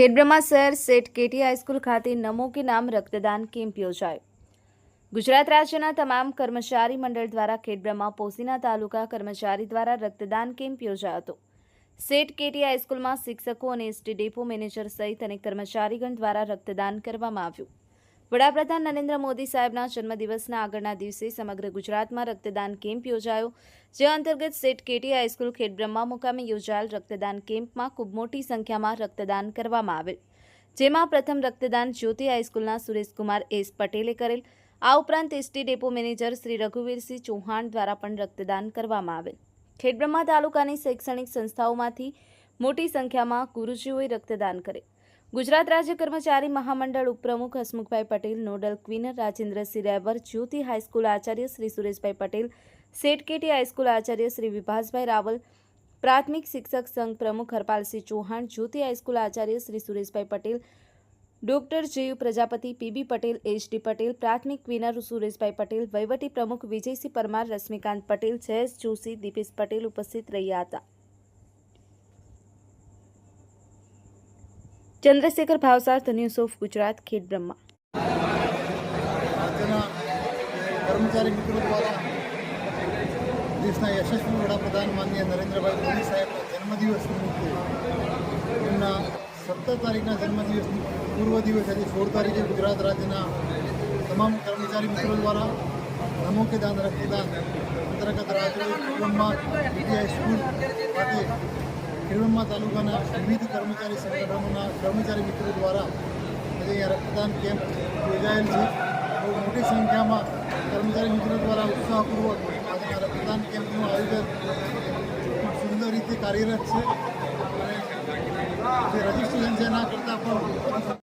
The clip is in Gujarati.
ખેડબ્રહ્મા શહેર સેટ કેટી હાઈસ્કૂલ ખાતે નમો કે નામ રક્તદાન કેમ્પ યોજાયો. ગુજરાત રાજ્યના તમામ કર્મચારી મંડળ દ્વારા ખેડબ્રહ્મા પોસીના તાલુકા કર્મચારી દ્વારા રક્તદાન કેમ્પ યોજાયો હતો. સેટ કેટી હાઈસ્કૂલમાં શિક્ષકો અને એસટી ડેપો મેનેજર સહિત અનેક કર્મચારીગણ દ્વારા રક્તદાન કરવામાં આવ્યું. વડાપ્રધાન નરેન્દ્ર મોદી સાહેબના જન્મદિવસના આગળના દિવસે સમગ્ર ગુજરાતમાં રક્તદાન કેમ્પ યોજાયો, જે અંતર્ગત સેટ કેટી હાઈસ્કૂલ ખેડબ્રહ્મા મુકામે યોજાયેલ રક્તદાન કેમ્પમાં ખૂબ મોટી સંખ્યામાં રક્તદાન કરવામાં આવેલ. જેમાં પ્રથમ રક્તદાન જ્યોતિ હાઈસ્કૂલના સુરેશકુમાર એસ પટેલે કરેલ. આ ઉપરાંત ST depot manager Shri Raghuvirsinh Chauhan દ્વારા પણ રક્તદાન કરવામાં આવેલ. ખેડબ્રહ્મા તાલુકાની શૈક્ષણિક સંસ્થાઓમાંથી મોટી સંખ્યામાં ગુરુજીઓએ રક્તદાન કરે. ગુજરાત રાજ્ય કર્મચારી મહામંડળ ઉપપ્રમુખ Hasmukhbhai Patel, nodal convener Rajendrasinh Rewar, Jyoti high school Acharya Shri Sureshbhai Patel set KT high school આચાર્ય શ્રી વિભાસભાઈ રાવલ, પ્રાથમિક શિક્ષક સંઘ પ્રમુખ Harpalsinh Chauhan, Jyoti high school Acharya Shri Sureshbhai Patel, doctor JU Prajapati, PB Patel, HD Patel, પ્રાથમિક ક્વીનર સુરેશભાઈ પટેલ, વહીવટી પ્રમુખ વિજયસિંહ પરમાર, રશ્મિકાંત પટેલ, જયેશ જોશી, દીપેશ પટેલ ઉપસ્થિત રહ્યા હતા. Chandrashekhar Bhavsar the news of Gujarat Khedbrahma. કર્મચારી મિત્રો દ્વારા દેશના યશસ્વી વડાપ્રધાન માનનીય નરેન્દ્રભાઈ મોદી સાહેબના જન્મદિવસ નિમિત્તે એમના સત્તર તારીખના જન્મદિવસ પૂર્વ દિવસ આજે સોળ તારીખે ગુજરાત રાજ્યના તમામ કર્મચારી મિત્રો દ્વારા નમો દાન રક્તદાન અંતર્ગત રાજ્ય ખેડબ્રહ્મા વિદ્યા સ્કૂલ ખાતે ખેડબ્રહ્મા તાલુકાના વિવિધ કર્મચારી સંગઠનોના કર્મચારી મિત્રો દ્વારા આજે અહીંયા રક્તદાન કેમ્પ યોજાયેલ છે. બહુ મોટી સંખ્યામાં કર્મચારી મિત્રો દ્વારા ઉત્સાહપૂર્વક આજે આ રક્તદાન કેમ્પનું આયોજન ખૂબ સુંદર રીતે કાર્યરત છે. અને જે રજિસ્ટ્રેશન છે એના કરતાં પણ